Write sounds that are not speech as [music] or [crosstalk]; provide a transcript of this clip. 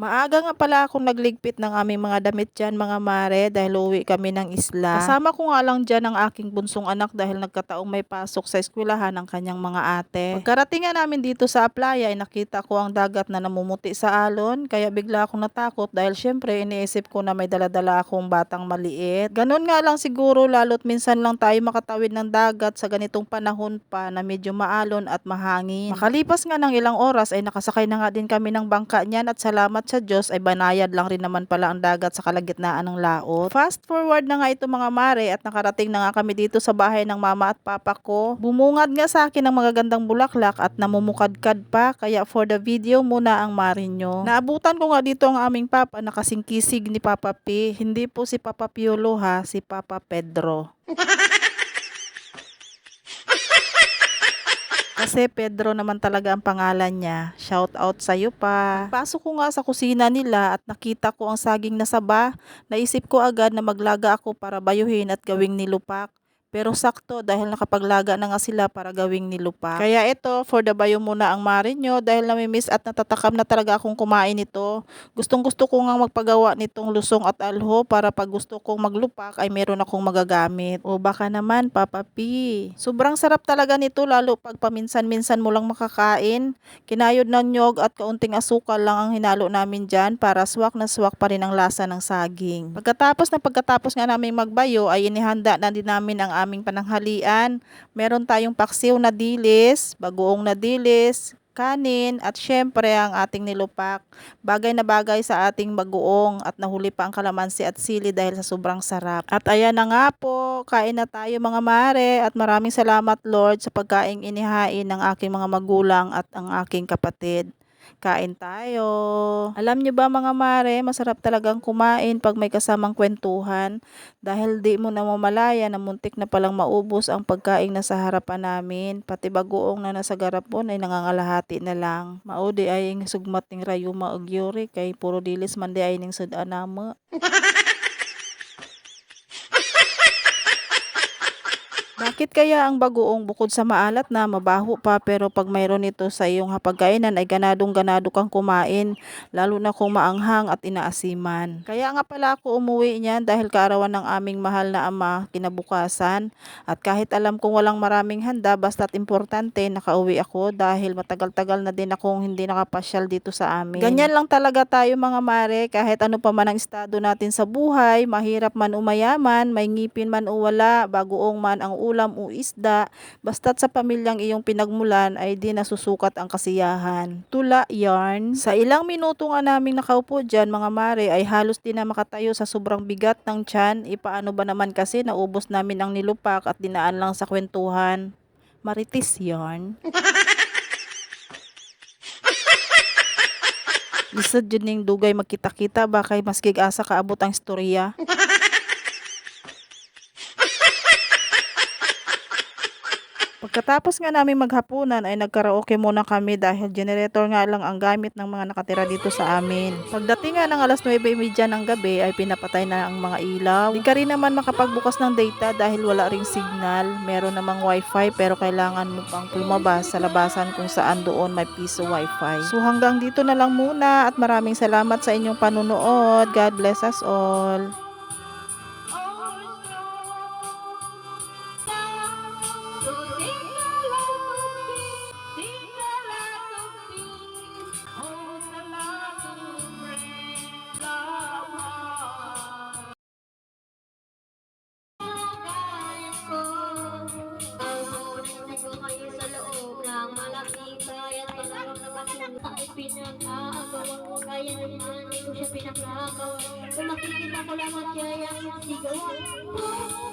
Maaga nga pala akong nagligpit ng aming mga damit dyan mga mare dahil uwi kami ng isla. Kasama ko nga lang dyan ang aking bunsong anak dahil nagkataong may pasok sa eskwelahan ng kanyang mga ate. Pagkarating nga namin dito sa playa ay nakita ko ang dagat na namumuti sa alon kaya bigla akong natakot dahil syempre iniisip ko na may daladala akong batang maliit. Ganun nga lang siguro lalo't minsan lang tayo makatawid ng dagat sa ganitong panahon pa na medyo maalon at mahangin. Makalipas nga ng ilang oras ay nakasakay na nga din kami ng bangka niyan at salamat sa Diyos ay banayad lang rin naman pala ang dagat sa kalagitnaan ng laot. Fast forward na nga ito mga mare at nakarating na nga kami dito sa bahay ng mama at papa ko. Bumungad nga sa akin ng magagandang bulaklak at namumukadkad pa kaya for the video muna ang mare nyo. Naabutan ko nga dito ang aming papa na kasingkisig ni Papa P. Hindi po si Papa Piolo ha, si Papa Pedro. [laughs] Kasi Pedro naman talaga ang pangalan niya. Shout out sa iyo pa. Pasok ko nga sa kusina nila at nakita ko ang saging na saba. Naisip ko agad na maglaga ako para bayuhin at gawing nilupak. Pero sakto dahil nakapaglaga na nga sila para gawing nilupak. Kaya ito, for the bayo muna ang mari nyo dahil namimiss at natatakam na talaga akong kumain ito. Gustong gusto ko nga magpagawa nitong lusong at alho para pag gusto kong maglupak ay meron akong magagamit. O baka naman, Papa P. Sobrang sarap talaga nito lalo pag paminsan-minsan mo lang makakain. Kinayod ng nyog at kaunting asukal lang ang hinalo namin dyan para swak na swak pa rin ang lasa ng saging. Pagkatapos na pagkatapos nga namin magbayo ay inihanda na din namin ang aming pananghalian. Meron tayong paksiw na dilis, bagoong na dilis, kanin at syempre ang ating nilupak. Bagay na bagay sa ating bagoong at nahuli pa ang kalamansi at sili dahil sa sobrang sarap. At ayan na nga po, kain na tayo mga mare at maraming salamat Lord sa pagkaing inihain ng aking mga magulang at ang aking kapatid. Kain tayo. Alam nyo ba mga mare, masarap talagang kumain pag may kasamang kwentuhan dahil di mo na mamalaya na muntik na palang maubos ang pagkain na sa harapan namin. Pati bagoong na nasa garapon ay nangangalahati na lang. Maudi ay ang sugmat ning rayuma og yuri kay puro dilis man di ay ning sudanamo. [laughs] Bakit kaya ang bagoong bukod sa maalat na mabaho pa pero pag mayroon ito sa iyong hapagkainan ay ganadong ganado kang kumain lalo na kung maanghang at inaasiman. Kaya nga pala ako umuwi niyan dahil kaarawan ng aming mahal na ama kinabukasan at kahit alam kong walang maraming handa basta't importante nakauwi ako dahil matagal-tagal na din akong hindi nakapasyal dito sa amin. Ganyan lang talaga tayo mga mare kahit ano pa man ang estado natin sa buhay, mahirap man umayaman, may ngipin man o wala, bagoong man ang ulam o isda, basta't sa pamilyang iyong pinagmulan ay di nasusukat ang kasiyahan. Tula yarn. Sa ilang minuto nga naming nakaupo dyan mga mare ay halos di na makatayo sa sobrang bigat ng tiyan. Ipaano ba naman kasi naubos namin ang nilupak at dinaan lang sa kwentuhan. Maritis yarn. [laughs] Lisod yun ning dugay magkita-kita ba kay maskig asa kaabot ang istorya. [laughs] Pagkatapos nga namin maghapunan ay nagkaraoke muna kami dahil generator nga lang ang gamit ng mga nakatira dito sa amin. Pagdating nga ng alas 9.30 ng gabi ay pinapatay na ang mga ilaw. Di ka rin naman makapagbukas ng data dahil wala ring signal. Meron namang wifi pero kailangan mo pang lumabas sa labasan kung saan doon may piso wifi. So hanggang dito na lang muna at maraming salamat sa inyong panunood. God bless us all. Pinag-aagawan ko kaya na hindi ko siya pinaglakaw Kung makikita ko lang at kaya yung sigawan